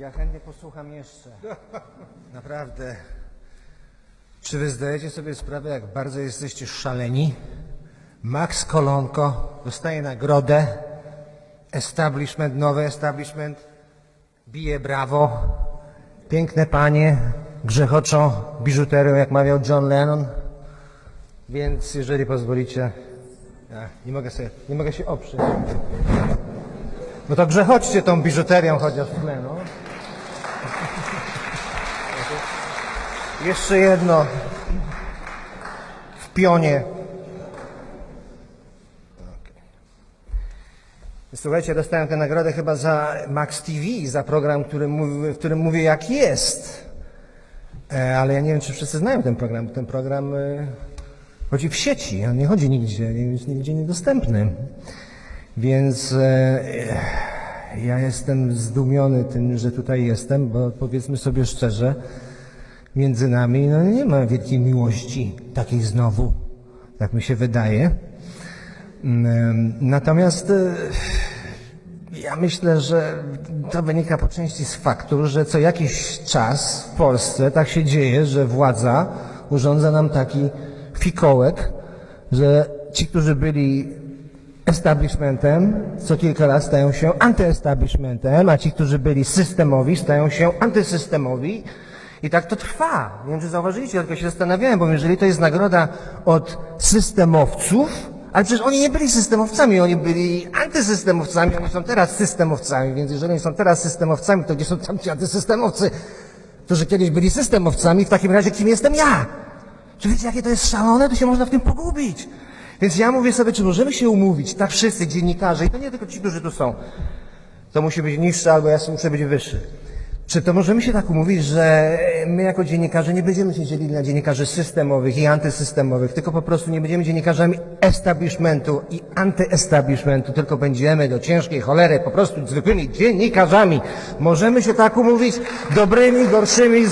Ja chętnie posłucham jeszcze. Naprawdę. Czy wy zdajecie sobie sprawę, jak bardzo jesteście szaleni? Max Kolonko dostaje nagrodę. Establishment, nowy establishment. Bije brawo. Piękne panie grzechoczą biżuterią, jak mawiał John Lennon. Więc jeżeli pozwolicie, ja nie mogę sobie, nie mogę się oprzeć. No to grzechoczcie tą biżuterią chociaż w tle, no. Jeszcze jedno. W pionie. Okej. Słuchajcie, dostałem tę nagrodę chyba za Max TV, za program, który w którym mówię jak jest. E, ale ja nie wiem, czy wszyscy znają ten program. Ten program e, chodzi w sieci, on nie chodzi nigdzie, jest nigdzie niedostępny. Więc e, ja jestem zdumiony tym, że tutaj jestem, bo powiedzmy sobie szczerze, między nami no, nie ma wielkiej miłości takiej znowu, tak mi się wydaje. Mm, Natomiast e, ja myślę, że to wynika po części z faktu, że co jakiś czas w Polsce tak się dzieje, że władza urządza nam taki fikołek, że ci, którzy byli establishmentem, co kilka lat stają się antyestablishmentem, a ci, którzy byli systemowi, stają się antysystemowi. I tak to trwa. Nie wiem, czy zauważyliście, tylko się zastanawiałem, bo jeżeli to jest nagroda od systemowców, ale przecież oni nie byli systemowcami, oni byli antysystemowcami, oni są teraz systemowcami, więc jeżeli oni są teraz systemowcami, to gdzie są tamci antysystemowcy, którzy kiedyś byli systemowcami, w takim razie kim jestem ja? Czy wiecie, jakie to jest szalone? To się można w tym pogubić. Więc ja mówię sobie, czy możemy się umówić, tak wszyscy dziennikarze, i to nie tylko ci, którzy tu są, to musi być niższy, albo ja muszę być wyższy. Czy to możemy się tak umówić, że my jako dziennikarze nie będziemy się dzielili na dziennikarzy systemowych i antysystemowych, tylko po prostu nie będziemy dziennikarzami establishmentu i antyestablishmentu, tylko będziemy do ciężkiej cholery po prostu zwykłymi dziennikarzami. Możemy się tak umówić, dobrymi, gorszymi,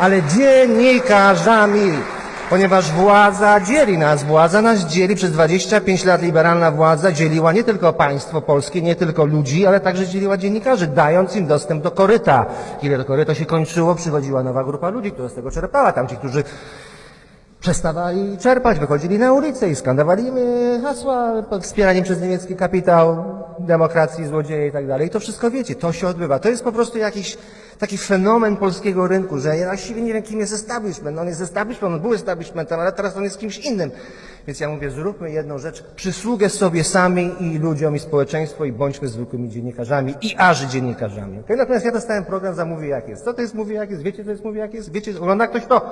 ale dziennikarzami. Ponieważ władza dzieli nas, władza nas dzieli przez 25 lat liberalna władza dzieliła nie tylko państwo polskie, nie tylko ludzi, ale także dzieliła dziennikarzy, dając im dostęp do koryta. Kiedy to koryto się kończyło, przychodziła nowa grupa ludzi, która z tego czerpała. Tam ci, którzy przestawali czerpać, wychodzili na ulicę i skandowali hasła wspieraniem przez niemiecki kapitał, demokracji, złodzieje i tak dalej. I to wszystko wiecie, to się odbywa. To jest po prostu jakiś taki fenomen polskiego rynku, że ja właściwie nie wiem, kim jest establishment. On jest establishment, on był establishmentem, ale teraz on jest kimś innym. Więc ja mówię, zróbmy jedną rzecz, przysługę sobie sami i ludziom, i społeczeństwu i bądźmy zwykłymi dziennikarzami i aż dziennikarzami. Okay? Natomiast ja dostałem program za Mówię Jak Jest. Co to jest Mówię Jak Jest? Wiecie, co jest Mówię Jak Jest? Wiecie, ogląda ktoś to?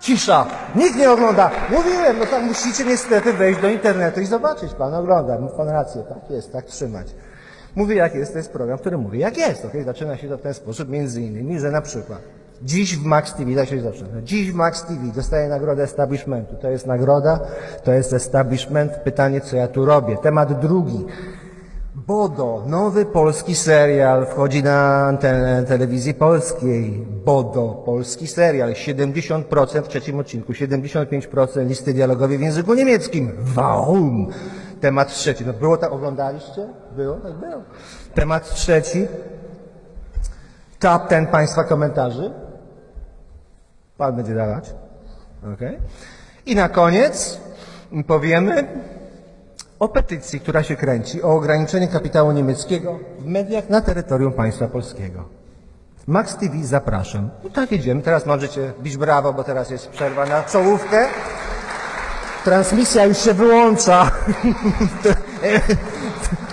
Cisza. Nikt nie ogląda. Mówiłem, no tam musicie niestety wejść do internetu i zobaczyć. Pan ogląda. Ma pan rację. Tak jest, tak trzymać. Mówię jak jest, to jest program, który mówi jak jest. Okay? Zaczyna się to w ten sposób, między innymi, że na przykład dziś w Max TV, tak się zaczyna, dziś w Max TV dostaje nagrodę establishmentu. To jest nagroda, to jest establishment. Pytanie, co ja tu robię. Temat drugi. Bodo, nowy polski serial wchodzi na antenę telewizji polskiej. Bodo, polski serial, 70% w trzecim odcinku, 75% listy dialogowej w języku niemieckim. Waum! Temat trzeci, no było tak, oglądaliście? Było? Tak było. Temat trzeci, top ten Państwa komentarzy. Pan będzie dawać. Okay. I na koniec powiemy, o petycji, która się kręci o ograniczenie kapitału niemieckiego w mediach na terytorium państwa polskiego. Max TV zapraszam. I tak jedziemy. Teraz możecie bić brawo, bo teraz jest przerwa na czołówkę. Transmisja już się wyłącza.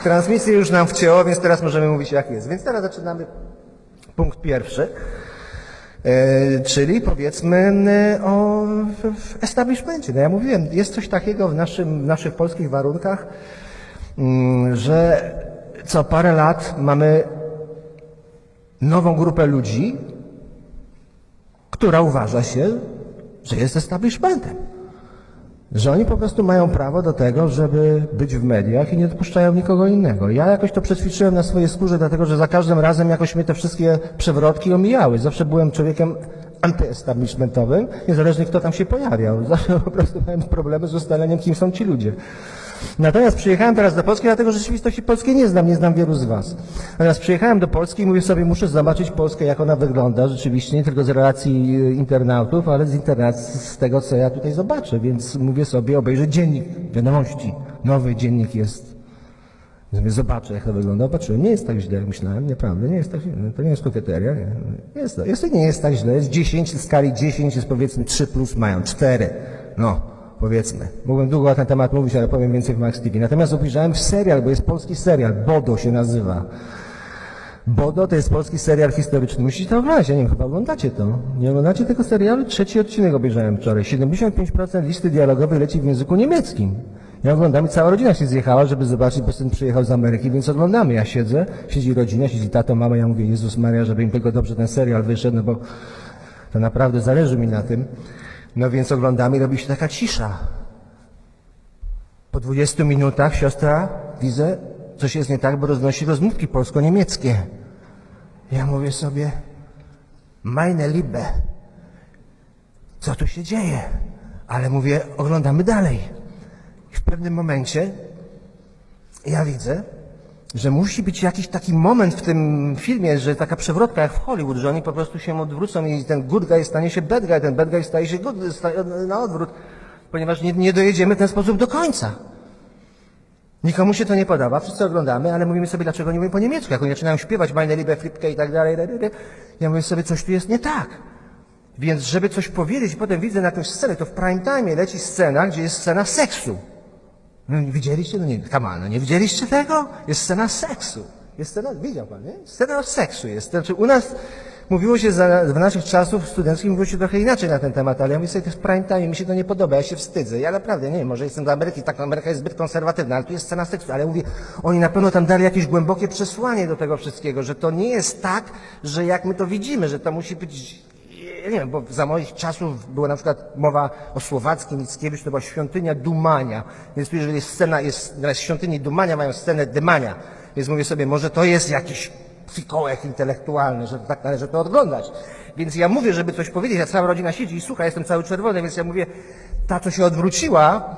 Transmisję już nam wcięło, więc teraz możemy mówić jak jest. Więc teraz zaczynamy punkt pierwszy. E, czyli powiedzmy e, o establishmencie. No ja mówiłem, jest coś takiego w, naszym, w naszych polskich warunkach, mm, że co parę lat mamy nową grupę ludzi, która uważa się, że jest establishmentem. Że oni po prostu mają prawo do tego, żeby być w mediach i nie dopuszczają nikogo innego. Ja jakoś to przećwiczyłem na swojej skórze, dlatego że za każdym razem jakoś mnie te wszystkie przewrotki omijały. Zawsze byłem człowiekiem antyestablishmentowym, niezależnie kto tam się pojawiał. Zawsze po prostu miałem problemy z ustaleniem, kim są ci ludzie. Natomiast przyjechałem teraz do Polski, dlatego że rzeczywistości polskiej nie znam, nie znam wielu z Was. Natomiast przyjechałem do Polski i mówię sobie, muszę zobaczyć Polskę, jak ona wygląda, rzeczywiście, nie tylko z relacji e, internautów, ale z internacji, z tego, co ja tutaj zobaczę. Więc mówię sobie, obejrzę dziennik wiadomości. Nowy dziennik jest. Zobaczę, jak to wygląda. Patrzyłem, nie jest tak źle, jak myślałem, naprawdę, nie jest tak źle. To nie jest kokieteria, nie. Jest, jest, nie jest tak źle. Jest 10, w skali 10 jest powiedzmy 3 plus mają 4. No, powiedzmy. Mógłbym długo na ten temat mówić, ale powiem więcej w Max TV. Natomiast obejrzałem serial, bo jest polski serial, Bodo się nazywa. Bodo to jest polski serial historyczny. Musicie to oglądać, ja nie wiem, chyba oglądacie to. Nie oglądacie tego serialu? Trzeci odcinek obejrzałem wczoraj. 75% listy dialogowej leci w języku niemieckim. Ja oglądam i cała rodzina się zjechała, żeby zobaczyć, bo syn przyjechał z Ameryki, więc oglądamy. Ja siedzę, siedzi rodzina, siedzi tato, mama, ja mówię, Jezus Maria, żeby im tylko dobrze ten serial wyszedł, no bo to naprawdę zależy mi na tym. No więc oglądamy robi się taka cisza. Po 20 minutach siostra, widzę, coś jest nie tak, bo roznosi rozmówki polsko-niemieckie. Ja mówię sobie, meine Liebe, co tu się dzieje? Ale mówię, oglądamy dalej. I w pewnym momencie ja widzę, że musi być jakiś taki moment w tym filmie, że taka przewrotka jak w Hollywood, że oni po prostu się odwrócą i ten good guy stanie się bad guy, ten bad guy staje się good, staje na odwrót, ponieważ nie, nie dojedziemy w ten sposób do końca. Nikomu się to nie podoba, wszyscy oglądamy, ale mówimy sobie, dlaczego nie mówimy po niemiecku. Jak oni zaczynają śpiewać Meine Liebe, Flipke i tak dalej, da, da, da, ja mówię sobie, coś tu jest nie tak. Więc żeby coś powiedzieć, potem widzę na jakąś scenę, to w prime time leci scena, gdzie jest scena seksu. No nie widzieliście? No nie, on, no nie widzieliście tego? Jest scena seksu. Jest scena, widział pan, nie? Scena seksu jest. Znaczy u nas mówiło się za, w naszych czasów studenckich mówiło się trochę inaczej na ten temat, ale ja mówię sobie, to jest prime time, mi się to nie podoba, ja się wstydzę. Ja naprawdę, nie wiem, może jestem do Ameryki, tak, Ameryka jest zbyt konserwatywna, ale tu jest scena seksu, ale mówię, oni na pewno tam dali jakieś głębokie przesłanie do tego wszystkiego, że to nie jest tak, że jak my to widzimy, że to musi być ja nie wiem, bo za moich czasów była na przykład mowa o słowackim Mickiewicz, to była świątynia dumania. Więc tu jeżeli jest scena, jest, na świątyni dumania mają scenę dymania. Więc mówię sobie, może to jest jakiś fikołek intelektualny, że tak należy to oglądać. Więc ja mówię, żeby coś powiedzieć, a cała rodzina siedzi i słucha, jestem cały czerwony, więc ja mówię, ta co się odwróciła,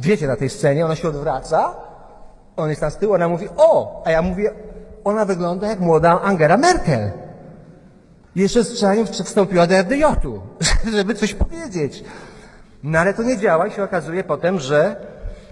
wiecie na tej scenie, ona się odwraca, on jest tam z tyłu, ona mówi, o, a ja mówię, ona wygląda jak młoda Angela Merkel. Zanim wstąpiła do RDJ-u, żeby coś powiedzieć. No ale to nie działa i się okazuje potem, że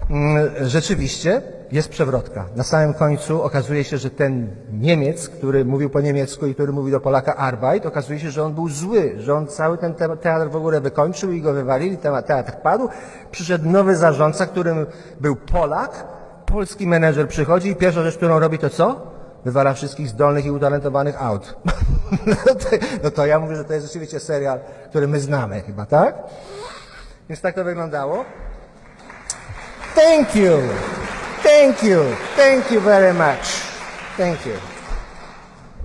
mm, rzeczywiście jest przewrotka. Na samym końcu okazuje się, że ten Niemiec, który mówił po niemiecku i który mówił do Polaka Arbeit, okazuje się, że on był zły, że on cały ten te- teatr w ogóle wykończył i go wywalili, teatr padł. Przyszedł nowy zarządca, którym był Polak, polski menedżer przychodzi i pierwsza rzecz, którą robi to co? Wywala wszystkich zdolnych i utalentowanych out. No to, no to ja mówię, że to jest rzeczywiście serial, który my znamy chyba, tak? Więc tak to wyglądało. Thank you. Thank you. Thank you very much. Thank you.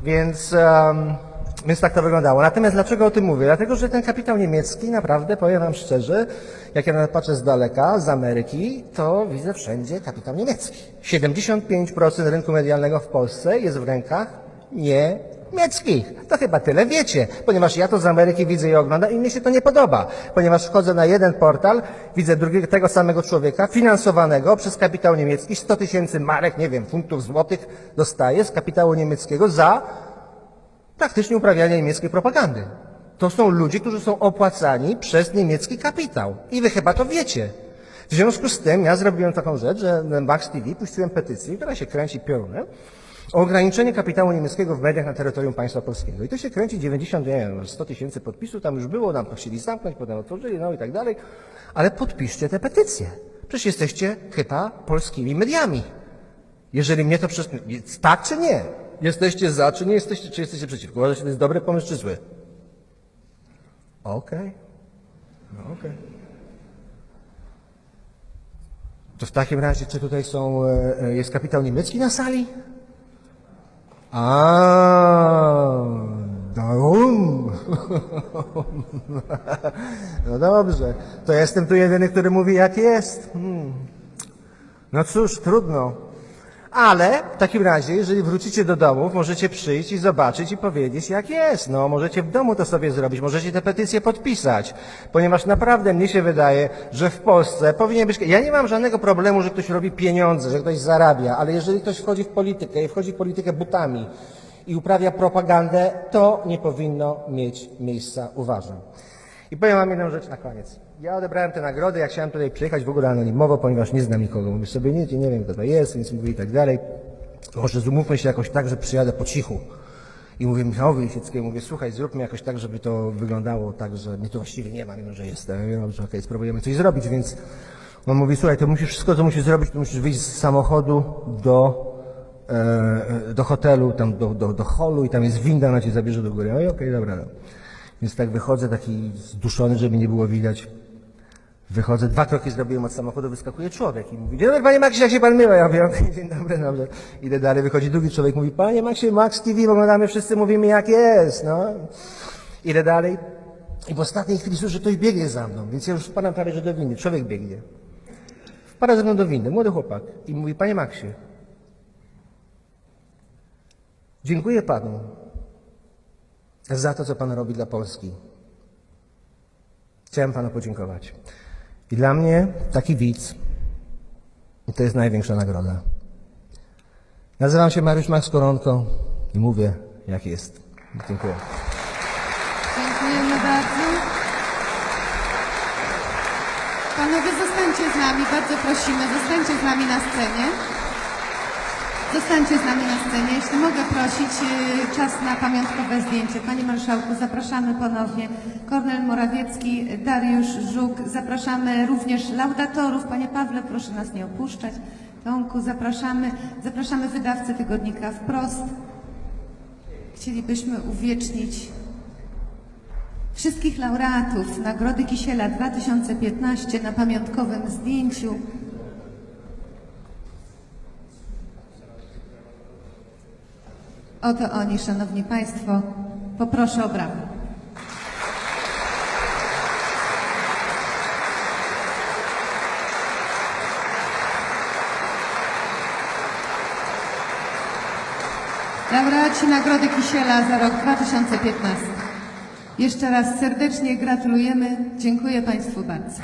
Więc, um, więc tak to wyglądało. Natomiast dlaczego o tym mówię? Dlatego, że ten kapitał niemiecki, naprawdę, powiem wam szczerze, jak ja na to patrzę z daleka, z Ameryki, to widzę wszędzie kapitał niemiecki. 75% rynku medialnego w Polsce jest w rękach niemieckich. To chyba tyle wiecie, ponieważ ja to z Ameryki widzę i oglądam i mnie się to nie podoba, ponieważ wchodzę na jeden portal, widzę drugiego, tego samego człowieka, finansowanego przez kapitał niemiecki, 100 tysięcy marek, nie wiem, funtów złotych dostaje z kapitału niemieckiego za praktycznie uprawianie niemieckiej propagandy. To są ludzie, którzy są opłacani przez niemiecki kapitał. I wy chyba to wiecie. W związku z tym ja zrobiłem taką rzecz, że Max TV puściłem petycję, która się kręci piorunem, o ograniczenie kapitału niemieckiego w mediach na terytorium państwa polskiego. I to się kręci 90, nie wiem, 100 tysięcy podpisów, tam już było, nam chcieli zamknąć, potem otworzyli, no i tak dalej. Ale podpiszcie te petycje. Przecież jesteście chyba polskimi mediami. Jeżeli mnie to przez... Tak czy nie? Jesteście za, czy nie jesteście, czy jesteście przeciwko? Uważacie, że to jest dobry pomysł, czy zły? Okej. No okej. To w takim razie, czy tutaj są, e, e, jest kapitał niemiecki na sali? A, darum. No dobrze, to jestem tu jedyny, który mówi jak jest. Hmm. No cóż, trudno. Ale w takim razie, jeżeli wrócicie do domów, możecie przyjść i zobaczyć i powiedzieć, jak jest. No, możecie w domu to sobie zrobić, możecie te petycje podpisać, ponieważ naprawdę mnie się wydaje, że w Polsce powinien być. Ja nie mam żadnego problemu, że ktoś robi pieniądze, że ktoś zarabia, ale jeżeli ktoś wchodzi w politykę i wchodzi w politykę butami i uprawia propagandę, to nie powinno mieć miejsca, uważam. I powiem wam jedną rzecz na koniec. Ja odebrałem te nagrody, jak chciałem tutaj przyjechać w ogóle anonimowo, ponieważ nie znam nikogo. Mówię sobie, nie, nie wiem kto to jest, więc mówię i tak dalej. Może zumówmy się jakoś tak, że przyjadę po cichu. I mówię Michałowi Lisieckiemu, mówię, słuchaj, zróbmy jakoś tak, żeby to wyglądało tak, że mnie tu właściwie nie ma, mimo że jestem. Ja mówię, dobrze, okej, spróbujemy coś zrobić, więc on mówi, słuchaj, to musisz wszystko, co musisz zrobić, to musisz wyjść z samochodu do, e, do hotelu, tam do, do, do holu i tam jest winda, ona cię zabierze do góry. Oj, okej, dobra. No. Więc tak wychodzę taki zduszony, żeby nie było widać. Wychodzę, dwa kroki zrobiłem od samochodu, wyskakuje człowiek i mówi, dzień dobry panie Maxie, jak się pan myła? Ja mówię, dzień dobry, dobrze. Idę dalej, wychodzi drugi człowiek, mówi, panie Maxie, Max TV, oglądamy, wszyscy mówimy jak jest, no. Idę dalej i w ostatniej chwili słyszę, że ktoś biegnie za mną, więc ja już wpadam prawie, że do windy, człowiek biegnie. Wpada ze mną do windy, młody chłopak i mówi, panie Maxie, dziękuję panu za to, co pan robi dla Polski. Chciałem panu podziękować. I dla mnie taki widz to jest największa nagroda. Nazywam się Mariusz Max Koronko i mówię, jak jest. Dziękuję. Dziękujemy bardzo. Panowie, zostańcie z nami, bardzo prosimy, zostańcie z nami na scenie. Zostańcie z nami na scenie. Jeśli mogę prosić, yy, czas na pamiątkowe zdjęcie. Panie Marszałku, zapraszamy ponownie. Kornel Morawiecki, Dariusz Żuk. Zapraszamy również laudatorów. Panie Pawle, proszę nas nie opuszczać. Tomku, zapraszamy. Zapraszamy wydawcę tygodnika Wprost. Chcielibyśmy uwiecznić wszystkich laureatów Nagrody Kisiela 2015 na pamiątkowym zdjęciu. Oto oni, Szanowni Państwo. Poproszę o brawo. Laureaci Nagrody Kisiela za rok 2015. Jeszcze raz serdecznie gratulujemy. Dziękuję Państwu bardzo.